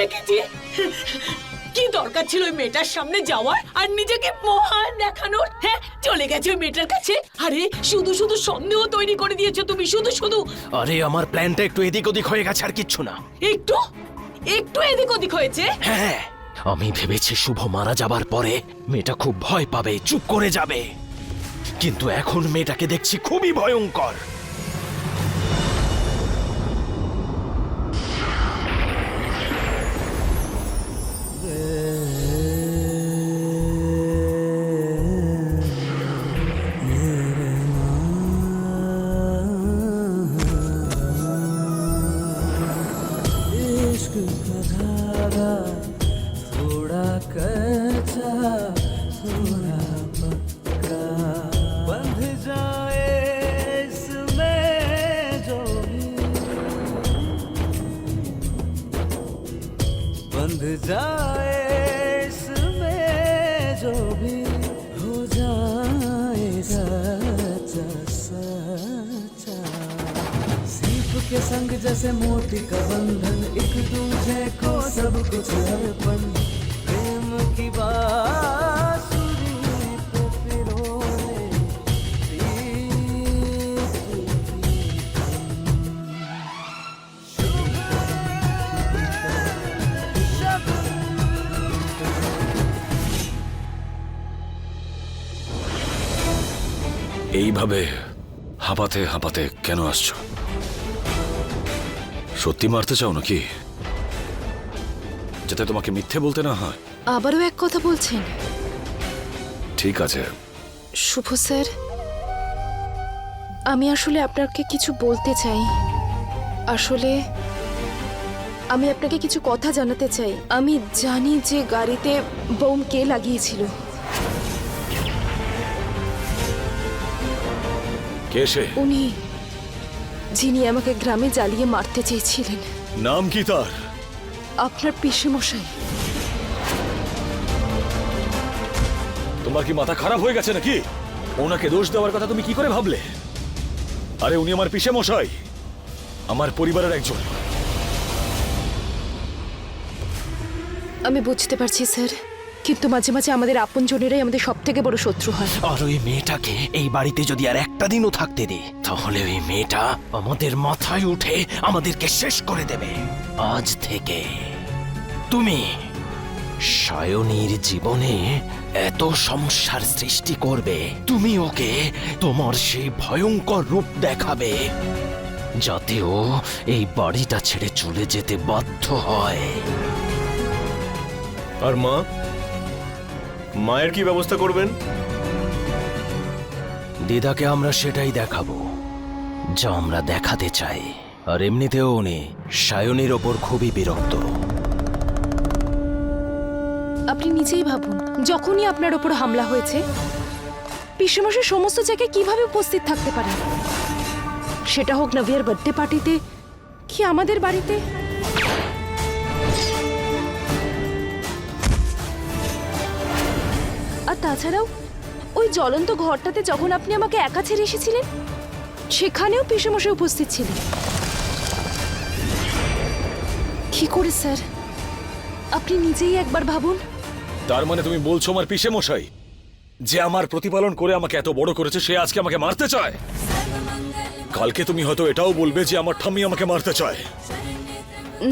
দেখেছি। কি দরকার ছিল ওই মেয়েটার সামনে যাওয়ার? আর নিজেকে মহান দেখানোর? হ্যাঁ চলে গেছে ওই মেয়েটার কাছে। আরে শুধু শুধু সন্দেহ তৈরি করে দিয়েছ তুমি শুধু শুধু। আরে আমার প্ল্যানটা একটু এদিক ওদিক হয়ে গেছে আর কিচ্ছু না। একটু? একটু এদিক ওদিক হয়েছে হ্যাঁ। আমি ভেবেছি শুভ মারা যাবার পরে মেয়েটা খুব ভয় পাবে চুপ করে যাবে। কিন্তু এখন মেয়েটাকে দেখছি খুবই ভয়ঙ্কর। भी हो जाए सच्चा। सीप के संग जैसे मोती का बंधन, एक दूसरे को सब कुछ अर्पण प्रेम की बांसुरी এইভাবে হাঁপাতে হাঁপাতে কেন আসছো? সত্যি মারতে চাও নাকি? যাতে তোমাকে মিথ্যে বলতে না হয়। আবারও এক কথা বলছেন? ঠিক আছে। শুভ স্যার আমি আসলে আপনাকে কিছু বলতে চাই। আসলে আমি আপনাকে কিছু কথা জানাতে চাই। আমি জানি যে গাড়িতে বোম কে লাগিয়েছিল। কে সে? উনি যিনি আমাকে গ্রামে জ্বালিয়ে মারতে চেয়েছিলেন। নাম কি তার? আপনার পিসেমশাই। তোমার কি মাথা খারাপ হয়ে গেছে নাকি? ওনাকে দোষ দেওয়ার কথা তুমি কি করে ভাবলে? আরে উনি আমার পিসে মশাই আমার পরিবারের একজন। আমি বুঝতে পারছি স্যার। কিন্তু মাঝে মাঝে আমাদের আপনজনেরাই আমাদের সব থেকে বড় শত্রু হয়। আর ওই মেয়েটাকে এই বাড়িতে যদি আর একটা দিনও থাকতে দিই তাহলে ওই মেয়েটা আমাদের মাথায় উঠে আমাদেরকে শেষ করে দেবে। আজ থেকে তুমি সায়নীর জীবনে এত সমস্যার সৃষ্টি করবে তুমি ওকে তোমার সেই ভয়ঙ্কর রূপ দেখাবে যাতে ও এই বাড়িটা ছেড়ে চলে যেতে বাধ্য হয়। আর মা মায়ের কি ব্যবস্থা করবেন? দিদাকে আমরা সেটাই দেখাবো যা আমরা দেখাতে চাই। আর এমনিতেও উনি সায়নীর ওপর খুবই বিরক্ত। আপনি নিজেই ভাবুন যখনই আপনার ওপর হামলা হয়েছে পিসেমশাই সমস্ত জায়গায় কীভাবে উপস্থিত থাকতে পারে সেটা হোক নভিয়ার বার্থডে পার্টিতে কি আমাদের বাড়িতে? আর তাছাড়াও ওই জ্বলন্ত ঘরটাতে যখন আপনি আমাকে একা ছেড়ে এসেছিলেন সেখানেও পিসেমশাই উপস্থিত ছিলেন। কি করে স্যার? আপনি নিজেই একবার ভাবুন। তার মানে তুমি বলছো আমার পিসে মশাই যে আমার প্রতিপালন করে আমাকে এত বড় করেছে সে আজকে আমাকে মারতে চায়? কালকে তুমি হয়তো এটাও বলবে যে আমার ঠাম্মি আমাকে মারতে চায়।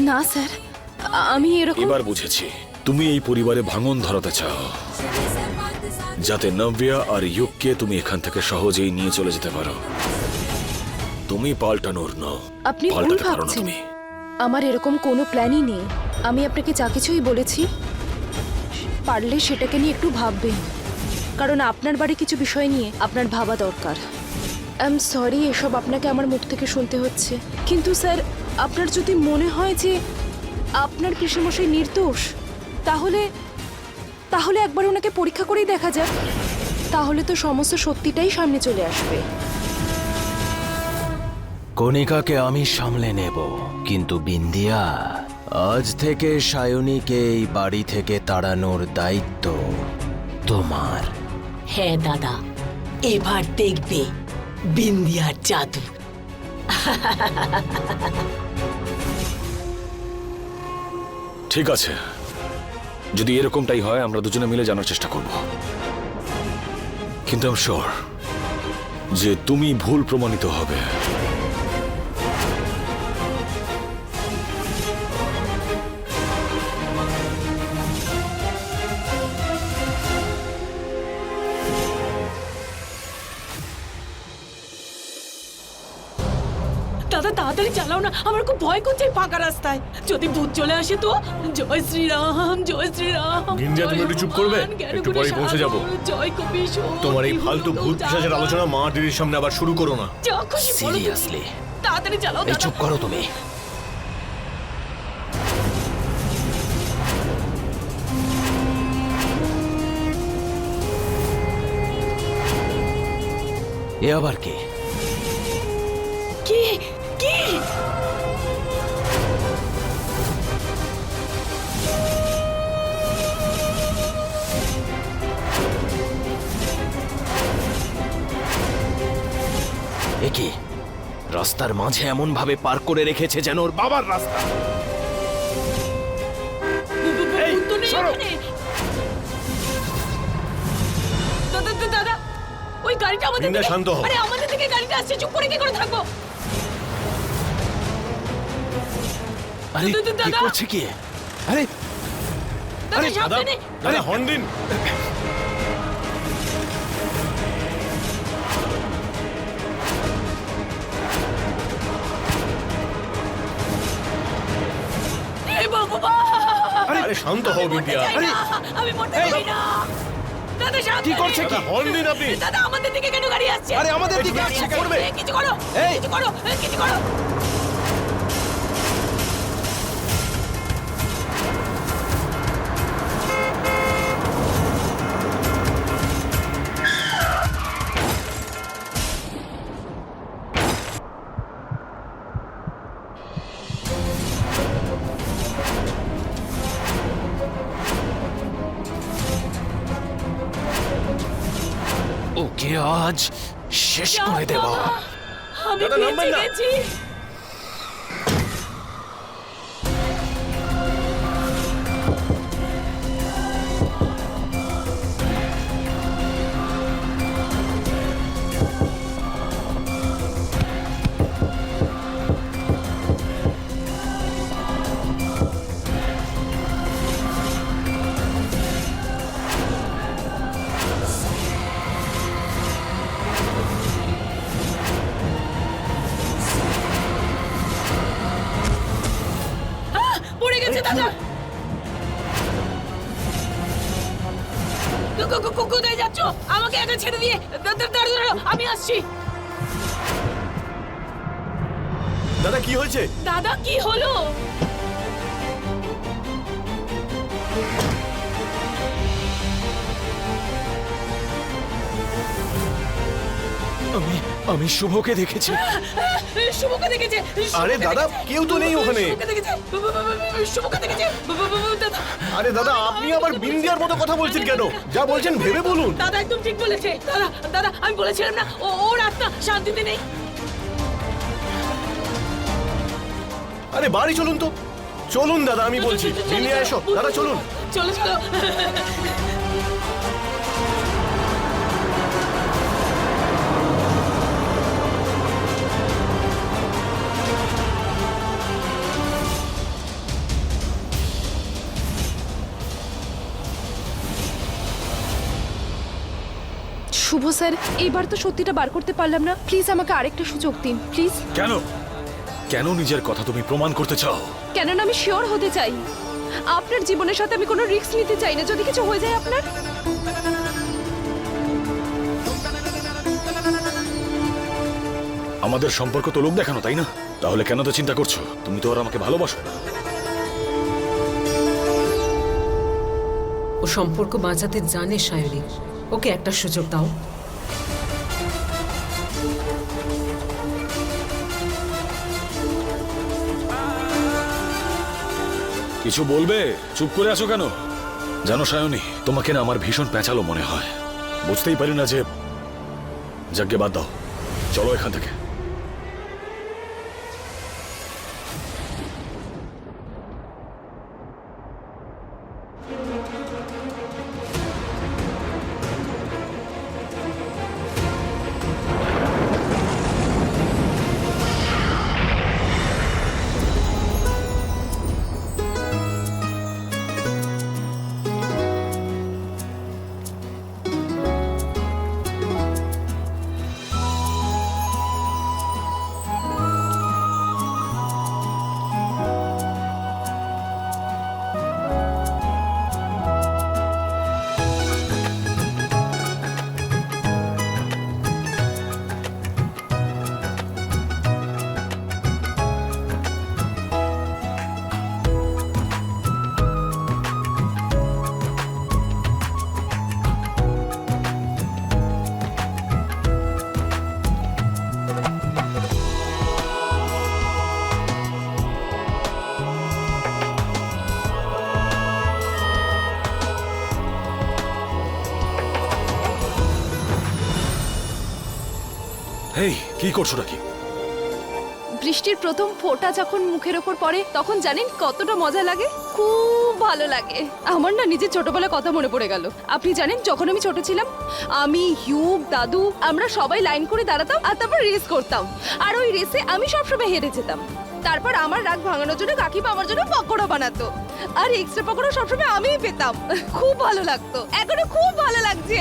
না স্যার আমি এরকম এবার বুঝেছি তুমি এই পরিবারে ভাঙন ধরাতে চাও। যাতে নব্যা আর ইউককে তুমি এখান থেকে সহজেই নিয়ে চলে যেতে পারো। তুমি পাল্টানোর নও। আপনি ভুল পাল্টাতে পারো না ভাবছেন। তুমি। আমার এরকম কোনো প্ল্যানই নেই। আমি আপনাকে যা কিছুই বলেছি পারলে সেটাকে নিয়ে একটু ভাববেন। কারণ আপনার বাড়ি কিছু বিষয় নিয়ে আপনার ভাবা দরকার। আই এম সরি এসব আপনাকে আমার মুখ থেকে শুনতে হচ্ছে। কিন্তু স্যার আপনার যদি মনে হয় যে আপনার কৃষ্ণমশাই নির্দোষ তাহলে তাহলে একবার ওনাকে পরীক্ষা করেই দেখা যাক। তাহলে তো সমস্ত সত্যিটাই সামনে চলে আসবে। কণিকাকে আমি সামলে নেব কিন্তু বিন্দিয়া আজ থেকে সায়নীকে এই বাড়ি থেকে তাড়ানোর দায়িত্ব তোমার। হ্যাঁ দাদা এবার দেখবে বিন্দিয়ার জাদু। ঠিক আছে। যদি এরকমটাই হয়, আমরা দুজনে মিলে জানার চেষ্টা করব। কিন্তু আমি শিওর যে তুমি ভুল প্রমাণিত হবে। তাড়াতাড়ি চালাও না আমার খুব ভয় করছে ফাঁকা রাস্তায়। যদি ভূত চলে আসে তো জয় শ্রীরাম জয় শ্রীরাম গিন্জা, তুমি একটু চুপ করবে? একটু পরেই পৌঁছে যাব। জয় কবি তোমার এই ফালতু ভূত পিশাচের আলোচনা মা দিদির সামনে আবার শুরু করো না। যা খুশি বলো সিরিয়াসলি তাড়াতাড়ি চালাও এই চুপ করো তুমি। এ আবার কে? কি? কি এ রাস্তার মাঝে এমন ভাবে পার করে রেখেছে যেন ওর বাবার রাস্তা। দাদা ওই গাড়িটা আমাদের শান্ত। আরে আমাদের দিকে গাড়িটা আসছে চুপ করে কি করে থাকব আরে দাদা, কি দাদা। করছে কি? আরে আরে, সাবধানে দাদা হর্ন দিন। আরে শান্ত হও বিন্দিয়া না, আমি মরতে চাই না। দাদা সাবধানে কি করছে কি? হর্ন দিন আপনি। দাদা আমাদের দিকে কেন গাড়ি আসছে? আরে আমাদের দিকে আসছে, করবে। কিছু করো। এই। কিছু করো। কিছু করো। আজ শেষ করে দেব আমি দাদা, নামবেন বেঁচে না। গেছি কোথায় যাচ্ছ আমাকে একা ছেড়ে দিয়ে দা- দা- দাঁড়াও, দাঁড়াও, আমি আসছি দাদা কি হয়েছে দাদা কি হলো আমি আমি শুভকে দেখেছি। শুভকে দেখেছে। আরে দাদা, কেউ তো নেই ওখানে। শুভকে দেখেছে। আরে দাদা আপনি আবার বিন্দিয়ার মতো কথা বলছেন কেন? যা বলছেন ভেবে বলুন। দাদা একদম ঠিক বলেছে। দাদা দাদা আমি বলেছিলাম না ও ওর আত্মা শান্তিতে নেই। আরে বাড়ি চলুন তো। চলুন দাদা আমি বলছি। বিন্দিয়া এসো। দাদা চলুন। চলো চলো শুভ স্যার। এবার তো সত্যিটা বার করতে পারলাম না। প্লিজ আমাকে আরেকটা সুযোগ দিন প্লিজ। কেন? কেন নিজের কথা তুমি প্রমাণ করতে চাও? কেননা আমি শিওর হতে চাই। আপনার জীবনের সাথে আমি কোনো রিস্ক নিতে চাই না। যদি কিছু হয়ে যায় আপনার? আমাদের সম্পর্ক তো লোক দেখানো তাই না? তাহলে কেন তো চিন্তা করছ? তুমি তো আর আমাকে ভালোবাসো না। ও সম্পর্ক বাঁচাতে জানে সায়রি ওকে একটা সুযোগ দাও। কিছু বলবে? চুপ করে আছো কেন? জানো সায়নী, তোমাকে না আমার ভীষণ প্যাঁচালো মনে হয়। বুঝতেই পারি না যে যাকে বাদ দাও। চলো এখান থেকে। কি করছ নাকি বৃষ্টির প্রথম ফোঁটা যখন মুখের ওপর পড়ে তখন জানেন কতটা মজা লাগে? খুব ভালো লাগে। আমার না নিজের ছোটবেলার কথা মনে পড়ে গেল। আপনি জানেন যখন আমি ছোট ছিলাম আমি হিউব দাদু আমরা সবাই লাইন করে দাঁড়াতাম আর তারপর রেস করতাম। আর ওই রেসে আমি সবসময় হেরে যেতাম। তারপর আমার রাগ ভাঙানোর জন্য কাকিমা আমার জন্য পকোড়া বানাতো। আর এক্সট্রা পকোড়া সবসময় আমিই পেতাম। খুব ভালো লাগতো। এখনও খুব ভালো লাগছে।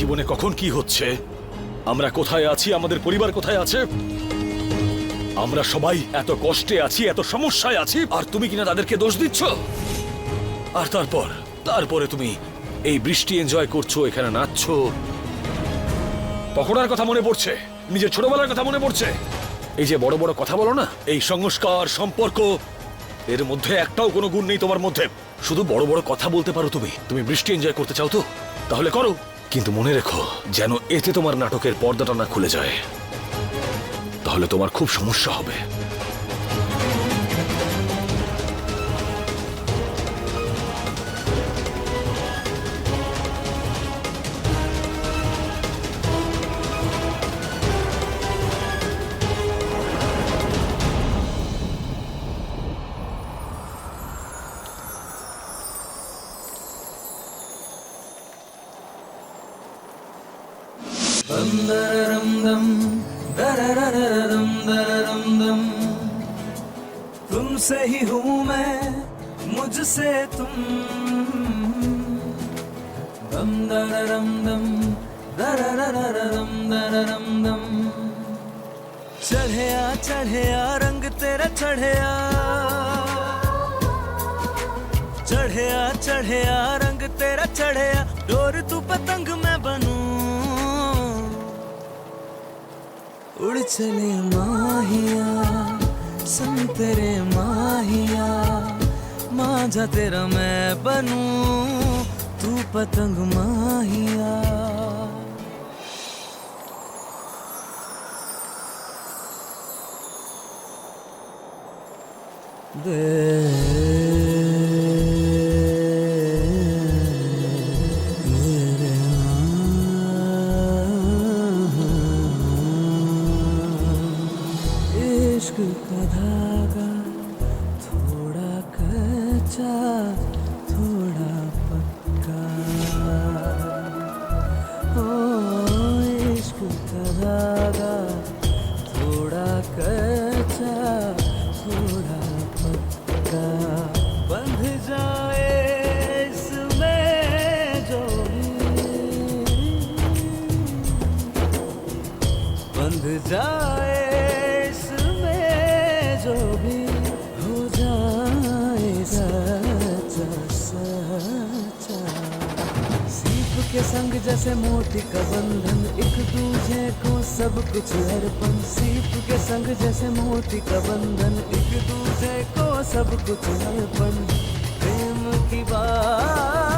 জীবনে কখন কি হচ্ছে? আমরা কোথায় আছি? আমাদের পরিবার কোথায় আছে? আমরা সবাই এত কষ্টে আছি, এত সমস্যায় আছি, আর তুমি কিনা তাদেরকে দোষ দিচ্ছ? আর তারপর? তারপরে তুমি এই বৃষ্টি এনজয় করছ, এখানে নাচছো। পকোড়ার কথা মনে পড়ছে? নিজের ছোটবেলার কথা মনে পড়ছে? এই যে বড় বড় কথা বলো না, এই সংস্কার, সম্পর্ক, এর মধ্যে একটাও কোনো গুণ নেই তোমার মধ্যে। শুধু বড় বড় কথা বলতে পারো তুমি। তুমি বৃষ্টি এনজয় করতে চাও তো? তাহলে করো। কিন্তু মনে রেখো, যেন এতে তোমার নাটকের পর্দাটা না খুলে যায়। তাহলে তোমার খুব সমস্যা হবে। तुमसे ही हूँ मैं मुझसे तुम दम दररम दम दररररम दररम दम चढ़े आ चढ़े आ रंग तेरा चढ़े आ चढ़े आ चढ़े आ रंग तेरा चढ़े आ डोर तू पतंग मैं बनूं उड़ चले माहिया संग तेरे माहिया मांझा तेरा मैं बनूं तू पतंग माहिया। इश्क जाए इसमें जो भी हो जाए सीप के संग जैसे मोती का बंधन, एक दूजे को सब कुछ अर्पण। सीप के संग जैसे मोती का बंधन, एक दूजे को सब कुछ अर्पण। प्रेम की बांसुरी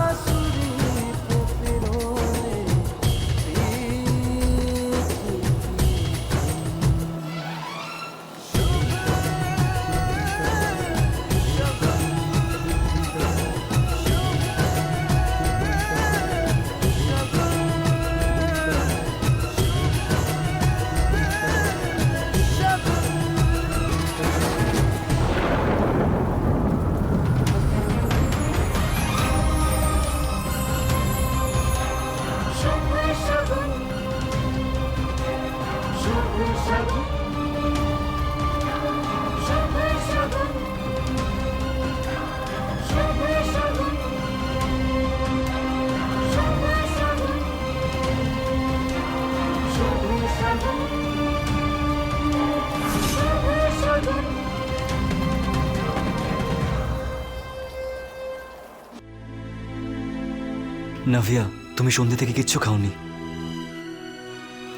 নাভিয়া তুমি সন্ধ্যে থেকে কিচ্ছু খাওনি।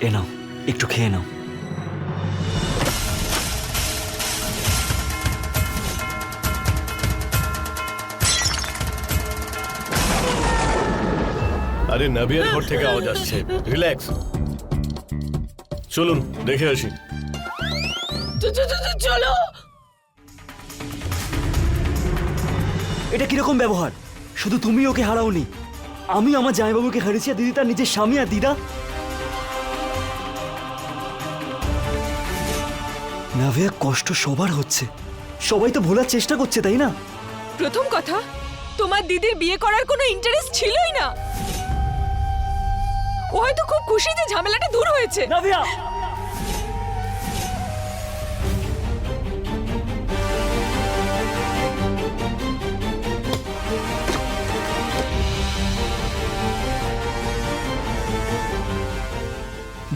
এ নাও একটু খেয়ে নাও। আরে নাভিয়ার ঘর থেকে আওয়াজ আসছে। রিল্যাক্স চলুন দেখে আসি। চলো। এটা কীরকম ব্যবহার? শুধু তুমি ওকে হারাওনি। আমি আমার জামাইবাবুকে হারিয়েছি আর দিদি তার নিজের স্বামী আর দিদা। নাভিয়া কষ্ট সবার হচ্ছে। সবাই তো ভোলার চেষ্টা করছে তাই না? প্রথম কথা তোমার দিদির বিয়ে করার কোনো ইন্টারেস্ট ছিলই না। ও হয়তো খুব খুশি যে ঝামেলাটা দূর হয়েছে। নাভিয়া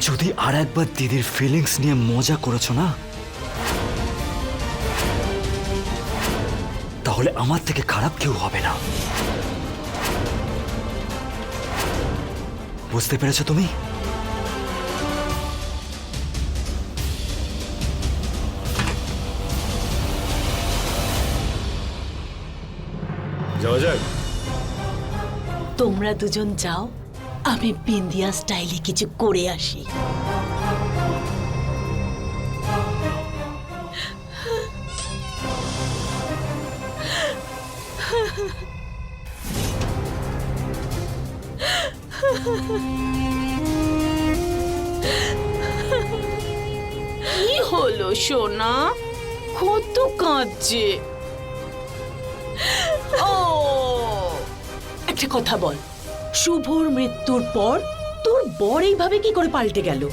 যদি আর একবার দিদির ফিলিংস নিয়ে মজা করেছ না তাহলে আমার থেকে খারাপ কেউ হবে না। বুঝতে পেরেছ তুমি? যাওয়া যাক। তোমরা দুজন যাও। আমি বিন্দিয়া স্টাইলে কিছু করে আসি। কি হলো, সোনা? কত কাঁদছে। ও! একটা কথা বল। শুভর মৃত্যুর পর তোর বর এইভাবে কি করে পাল্টে গেল?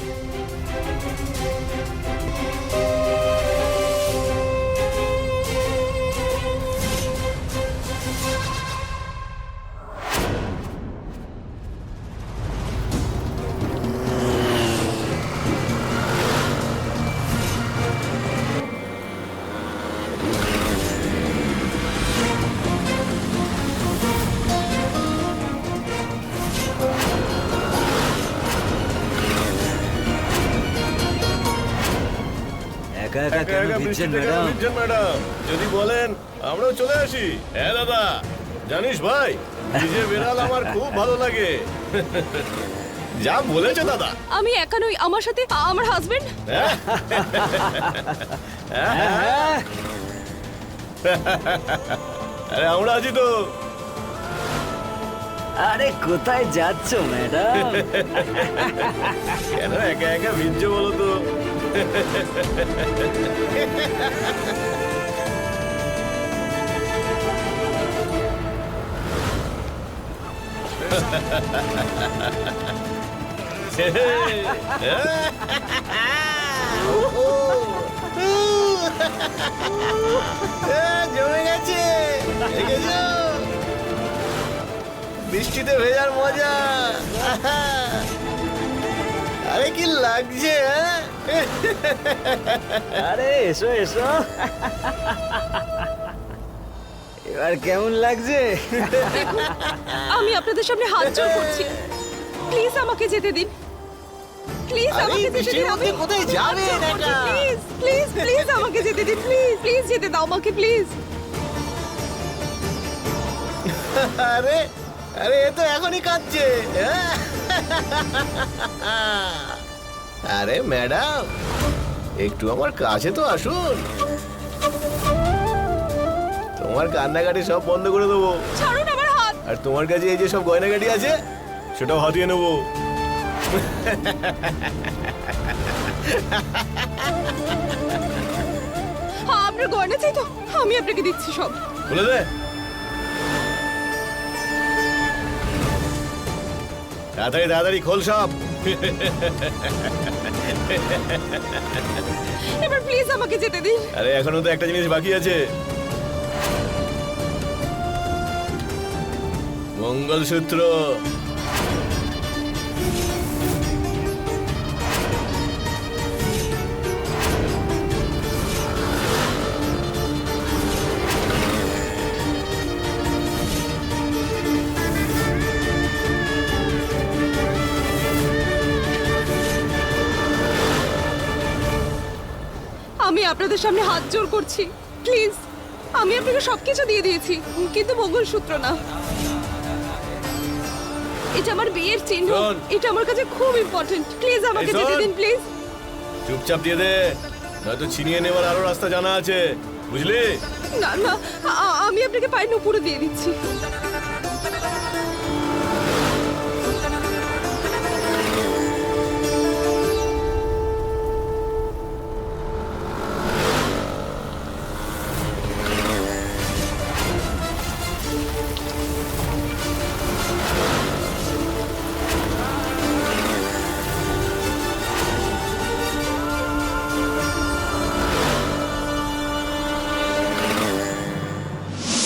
একা একা কেন ভিজছেন ম্যাডাম ম্যাডাম যদি বলেন আমরাও চলে আসি। হ্যাঁ দাদা। জানিস ভাই ভিজে বেড়াল আমার খুব ভালো লাগে। যা বলেছে দাদা। আমি একা নই আমার সাথে আমার হাজবেন্ড আরে আমরা আছি তো। আরে কোথায় যাচ্ছ ম্যাডাম কেন একা একা ভিজছে বলো তো? জমে গেছে বৃষ্টিতে ভেজার মজা আরে কি লাগছে হ্যাঁ? আরে এসো এসো। এবার কেমন লাগছে? আমি আপনাদের সামনে হাত জোড় করছি। প্লিজ আমাকে যেতে দিন। প্লিজ আমাকে যেতে দিন। মধ্যে কোথায় একা? প্লিজ প্লিজ প্লিজ আমাকে যেতে দিন। প্লিজ প্লিজ যেতে দাও আমাকে প্লিজ আরে আরে এ তো এখনই কাঁদছে। হ্যাঁ? আরে ম্যাডাম একটু আমার কাছে তো আসুন। তোমার কান্নাকাটি সব বন্ধ করে দেবো। ছাড়ুন আমার হাত। আর তোমার কাছে এই যে সব গয়নাগাটি আছে সেটাও হাতিয়ে নেব। হ্যাঁ আপনার গয়না চাই তো। আমি আপনাকে দিচ্ছি সব। বলে দে। তাড়াতাড়ি তাড়াতাড়ি খোল সব। এবার প্লিজ আমাকে যেতে দিন আরে এখনও তো একটা জিনিস বাকি আছে। মঙ্গলসূত্র। আপনাদের সামনে হাত জোড় করছি। প্লিজ আমি আপনাকে সবকিছু দিয়ে দিয়েছি কিন্তু মঙ্গলসূত্র না। এটা আমার বিয়ের চিহ্ন। শোন। এটা আমার কাছে খুব ইম্পর্টেন্ট প্লিজ আমাকে এই যেতে দিন প্লিজ। চুপচাপ দিয়ে দে। নয়তো ছিনিয়ে নেওয়ার আরও রাস্তা জানা আছে। বুঝলি? না না আ- আমি আপনাকে পায়ের উপরে দিয়ে দিচ্ছি।